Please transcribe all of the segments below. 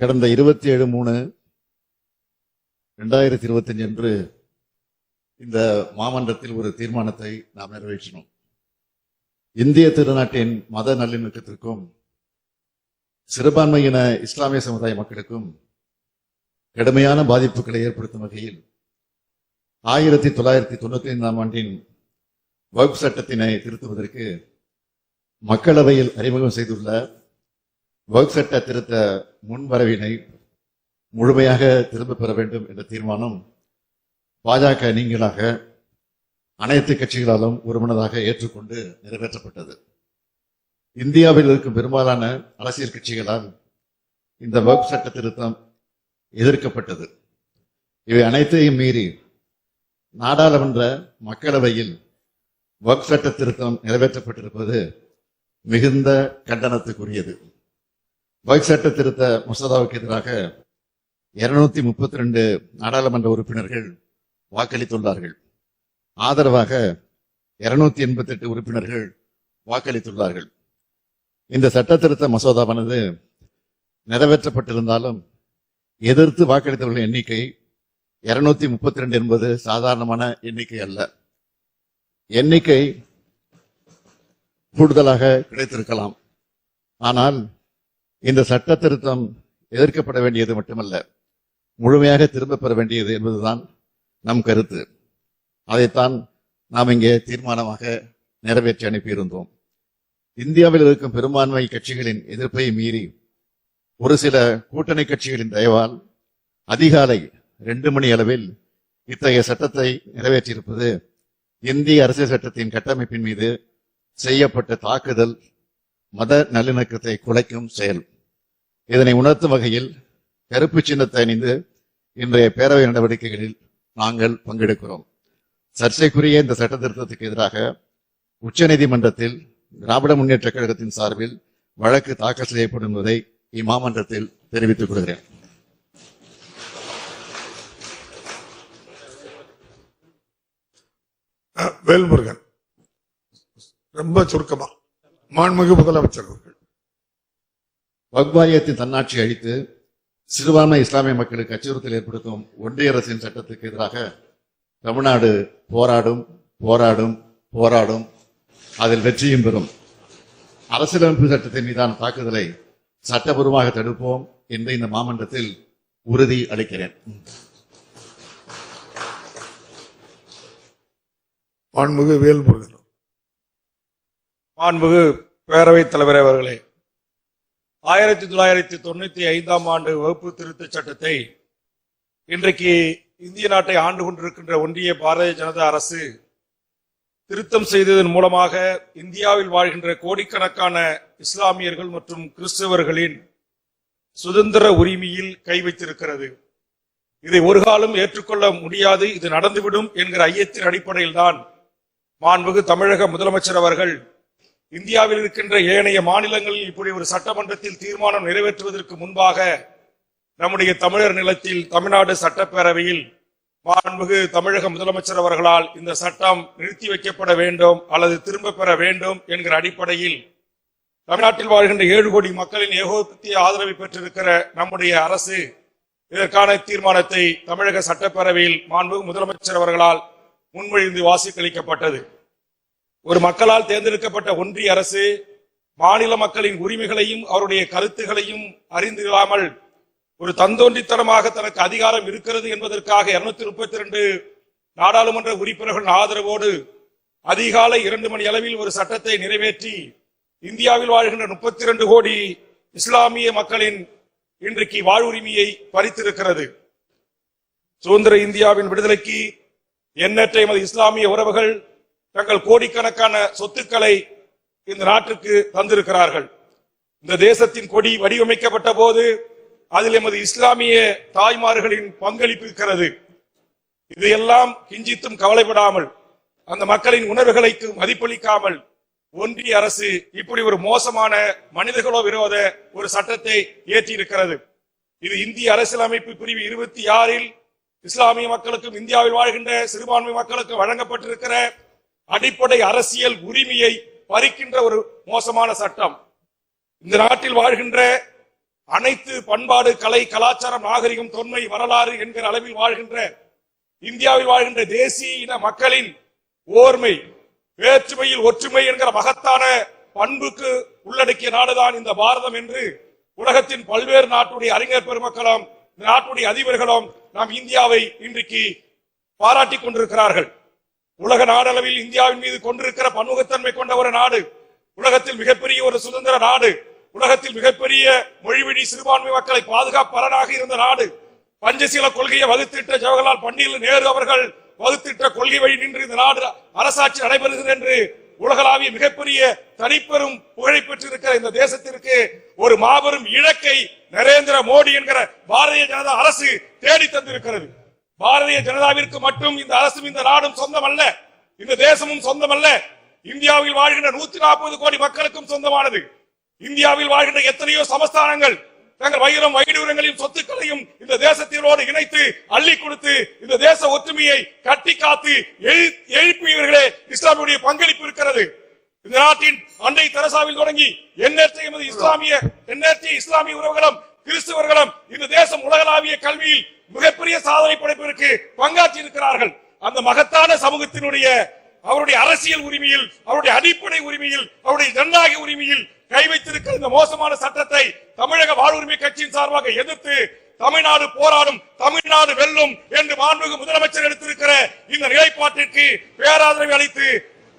கடந்த இருபத்தி ஏழு மூணு ரெண்டாயிரத்தி இருபத்தஞ்சு அன்று இந்த மாமன்றத்தில் ஒரு தீர்மானத்தை நாம் நிறைவேற்றினோம். இந்திய திருநாட்டின் மத நல்லிணக்கத்திற்கும் சிறுபான்மையின இஸ்லாமிய சமுதாய மக்களுக்கும் கடுமையான பாதிப்புகளை ஏற்படுத்தும் வகையில் ஆயிரத்தி தொள்ளாயிரத்தி தொண்ணூத்தி ஐந்தாம் ஆண்டின் வகுப்பு சட்டத்தினை திருத்துவதற்கு மக்களவையில் அறிமுகம் செய்துள்ள வகுப்பு சட்ட திருத்த முன்வரவினை முழுமையாக திரும்ப பெற வேண்டும் என்ற தீர்மானம் பாஜக நீங்களாக அனைத்து கட்சிகளாலும் ஒருமனதாக ஏற்றுக்கொண்டு நிறைவேற்றப்பட்டது. இந்தியாவில் இருக்கும் பெரும்பாலான அரசியல் கட்சிகளால் இந்த வகுப்பு சட்ட திருத்தம் எதிர்க்கப்பட்டது. இவை அனைத்தையும் மீறி நாடாளுமன்ற மக்களவையில் வகுப்பு சட்ட திருத்தம் நிறைவேற்றப்பட்டிருப்பது மிகுந்த கண்டனத்துக்குரியது. பாய் சட்ட திருத்த மசோதாவுக்கு எதிராக இருநூத்தி முப்பத்தி ரெண்டு நாடாளுமன்ற உறுப்பினர்கள் வாக்களித்துள்ளார்கள். ஆதரவாக இருநூத்தி எண்பத்தி எட்டு உறுப்பினர்கள் வாக்களித்துள்ளார்கள். இந்த சட்ட திருத்த மசோதாவானது நிறைவேற்றப்பட்டிருந்தாலும் எதிர்த்து வாக்களித்தவர்களின் எண்ணிக்கை இருநூத்தி முப்பத்தி ரெண்டு என்பது சாதாரணமான எண்ணிக்கை அல்ல. எண்ணிக்கை கூடுதலாக கிடைத்திருக்கலாம். ஆனால் இந்த சட்ட திருத்தம் எதிர்க்கப்பட வேண்டியது மட்டுமல்ல முழுமையாக திரும்ப பெற வேண்டியது என்பதுதான் நம் கருத்து. அதைத்தான் நாம் இங்கே தீர்மானமாக நிறைவேற்றி அனுப்பியிருந்தோம். இந்தியாவில் இருக்கும் பெரும்பான்மை கட்சிகளின் எதிர்ப்பை மீறி ஒரு சில கூட்டணி கட்சிகளின் தயவால் அதிகாலை ரெண்டு மணி அளவில் இத்தகைய சட்டத்தை நிறைவேற்றியிருப்பது இந்திய அரசியல் சட்டத்தின் கட்டமைப்பின் மீது செய்யப்பட்ட தாக்குதல் மத நல்லிணக்கத்தை குலைக்கும் செயல். இதனை உணர்த்தும் வகையில் கருப்பு சின்னத்தை அணிந்து இன்றைய பேரவை நடவடிக்கைகளில் நாங்கள் பங்கெடுக்கிறோம். சர்ச்சைக்குரிய இந்த சட்ட திருத்தத்துக்கு எதிராக உச்சநீதிமன்றத்தில் திராவிட முன்னேற்ற கழகத்தின் சார்பில் வழக்கு தாக்கல் செய்யப்படும் என்பதை இம்மாமன்றத்தில் தெரிவித்துக் கொள்கிறேன். வேல்முருகன். ரொம்ப சுருக்கமா. மாண்புமிகு முதலமைச்சர் அவர்கள் வக்வாரியத்தின் தன்னாட்சி அழித்து சிறுபான்மை இஸ்லாமிய மக்களுக்கு அச்சுறுத்தல் ஏற்படுத்தும் ஒன்றிய அரசின் சட்டத்துக்கு எதிராக தமிழ்நாடு போராடும் போராடும் போராடும். அதில் வெற்றியும் பெறும். அரசியலமைப்பு சட்டத்தின் மீதான தாக்குதலை சட்டபூர்வமாக தடுப்போம் என்று இந்த மாமன்றத்தில் உறுதி அளிக்கிறேன். மாண்புமிகு வேல்முருகன். மாண்புகு பேரவைத் தலைவர் அவர்களே ஆயிரத்தி தொள்ளாயிரத்தி தொண்ணூத்தி ஐந்தாம் ஆண்டு வகுப்பு திருத்தச் சட்டத்தை இன்றைக்கு இந்திய நாட்டை ஆண்டு கொண்டிருக்கின்ற ஒன்றிய பாரதிய ஜனதா அரசு திருத்தம் செய்ததன் மூலமாக இந்தியாவில் வாழ்கின்ற கோடிக்கணக்கான இஸ்லாமியர்கள் மற்றும் கிறிஸ்தவர்களின் சுதந்திர உரிமையில் கை வைத்திருக்கிறது. இதை ஒரு காலம் ஏற்றுக்கொள்ள முடியாது இது நடந்துவிடும் என்கிற ஐயத்தின் அடிப்படையில் தான் மாண்புகு தமிழக முதலமைச்சர் அவர்கள் இந்தியாவில் இருக்கின்ற ஏனைய மாநிலங்களில் இப்படி ஒரு சட்டமன்றத்தில் தீர்மானம் நிறைவேற்றுவதற்கு முன்பாக நம்முடைய தமிழர் நிலத்தில் தமிழ்நாடு சட்டப்பேரவையில் மாண்புகு தமிழக முதலமைச்சர் அவர்களால் இந்த சட்டம் நிறுத்தி வைக்கப்பட வேண்டும் அல்லது திரும்ப பெற வேண்டும் என்கிற அடிப்படையில் தமிழ்நாட்டில் வாழ்கின்ற ஏழு கோடி மக்களின் ஏகோபித்திய ஆதரவை பெற்றிருக்கிற நம்முடைய அரசு இதற்கான தீர்மானத்தை தமிழக சட்டப்பேரவையில் மாண்புகு முதலமைச்சர் அவர்களால் முன்மொழிந்து வாசிக்களிக்கப்பட்டது ஒரு மக்களால் தேர்ந்தெடுக்கப்பட்ட ஒன்றிய அரசு மாநில மக்களின் உரிமைகளையும் அவருடைய கருத்துகளையும் அறிந்திராமல் ஒரு தந்தோன்றித்தனமாக தனக்கு அதிகாரம் இருக்கிறது என்பதற்காக இருநூத்தி முப்பத்தி ரெண்டு நாடாளுமன்ற உறுப்பினர்கள் ஆதரவோடு அதிகாலை இரண்டு மணி அளவில் ஒரு சட்டத்தை நிறைவேற்றி இந்தியாவில் வாழ்கின்ற முப்பத்தி இரண்டு கோடி இஸ்லாமிய மக்களின் இன்றைக்கு வாழ்வுரிமையை பறித்திருக்கிறது. சுதந்திர இந்தியாவின் விடுதலைக்கு எண்ணற்ற எமது இஸ்லாமிய உறவுகள் தங்கள் கோடிக்கணக்கான சொத்துக்களை இந்த நாட்டிற்கு தந்திருக்கிறார்கள். இந்த தேசத்தின் கொடி வடிவமைக்கப்பட்ட போது அதில் எமது இஸ்லாமிய தாய்மார்களின் பங்களிப்பு இருக்கிறது. இதையெல்லாம் கிஞ்சித்தும் கவலைப்படாமல் அந்த மக்களின் உணர்வுகளுக்கு மதிப்பளிக்காமல் ஒன்றிய அரசு இப்படி ஒரு மோசமான மனிதர்களோ விரோத ஒரு சட்டத்தை இயற்றியிருக்கிறது. இது இந்திய அரசியலமைப்பு பிரிவு இருபத்தி ஆறில் இஸ்லாமிய மக்களுக்கும் இந்தியாவில் வாழ்கின்ற சிறுபான்மை மக்களுக்கும் வழங்கப்பட்டிருக்கிற அடிப்படை அரசியல் உரிமையை பறிக்கின்ற ஒரு மோசமான சட்டம். இந்த நாட்டில் வாழ்கின்ற அனைத்து பண்பாடு கலை கலாச்சாரம் நாகரிகம் தொன்மை வரலாறு என்கிற அளவில் வாழ்கின்ற இந்தியாவில் வாழ்கின்ற தேசிய இன மக்களின் ஓர்மை வேற்றுமையில் ஒற்றுமை என்கிற மகத்தான பண்புக்கு உள்ளடக்கிய நாடுதான் இந்த பாரதம் என்று உலகத்தின் பல்வேறு நாட்டுடைய அறிஞர் பெருமக்களும் இந்த நாட்டுடைய அதிபர்களும் நாம் இந்தியாவை இன்றைக்கு பாராட்டி கொண்டிருக்கிறார்கள். உலக நாடளவில் இந்தியாவின் மீது கொண்டிருக்கிற பன்முகத்தன்மை கொண்ட ஒரு நாடு உலகத்தில் மிகப்பெரிய ஒரு சுதந்திர நாடு உலகத்தில் மிகப்பெரிய மொழிவழி சிறுபான்மை மக்களை பாதுகாப்பலனாக இருந்த நாடு பஞ்சசீல கொள்கையை வகுத்திட்ட ஜவஹர்லால் பண்டிட் நேரு அவர்கள் வகுத்திட்ட கொள்கை வழி நின்று இந்த நாடு அரசாட்சி நடைபெறுகிறது என்று உலகளாவிய மிகப்பெரிய தனிப்பெரும் புகழை பெற்றிருக்கிற இந்த தேசத்திற்கு ஒரு மாபெரும் இலக்கை நரேந்திர மோடி என்கிற பாரதிய ஜனதா அரசு தேடி தந்திருக்கிறது. பாரதிய ஜனதாவிற்கு மட்டும் இந்த அரசும் இந்த நாடும் சொந்தம் அல்ல இந்த தேசமும் சொந்தம் அல்ல இந்தியாவில் வாழ்கின்ற நூத்தி நாற்பது கோடி மக்களுக்கும் சொந்தமானது. இந்தியாவில் வாழ்கின்ற எத்தனையோ சமஸ்தானங்கள் தங்கள் வயிறும் வைடூரங்களையும் சொத்துக்களையும் இந்த தேசத்தினோடு இணைத்து அள்ளி கொடுத்து இந்த தேச ஒற்றுமையை கட்டி காத்து எழுப்பியவர்களே இஸ்லாமியுடைய பங்களிப்பு இருக்கிறது. இந்த நாட்டின் அண்டை தெரசாவில் தொடங்கி எண்ணற்ற எமது இஸ்லாமிய எண்ணற்ற இஸ்லாமிய உறவுகளும் கிறிஸ்துவர்களும் இந்த தேசம் உலகளாவிய கல்வியில் மிகப்பெரிய சாதனை படைப்பிற்கு பங்காற்றி இருக்கிறார்கள். அந்த மகத்தான சமூகத்தினுடைய அவருடைய அரசியல் உரிமையில் அவருடைய அடிப்படை உரிமையில் அவருடைய ஜனநாயக உரிமையில் கை வைத்திருக்கிற இந்த மோசமான சட்டத்தை தமிழக வாழ்வுரிமை கட்சியின் சார்பாக எதிர்த்து தமிழ்நாடு போராடும் தமிழ்நாடு வெல்லும் என்று மாண்புமிகு முதலமைச்சர் எடுத்திருக்கிற இந்த நிலைப்பாட்டிற்கு பேராதரவை அளித்து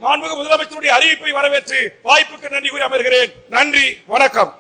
மாண்புமிகு முதலமைச்சருடைய அறிவிப்பை வரவேற்று வாய்ப்புக்கு நன்றி கூறி அமர்கிறேன். நன்றி வணக்கம்.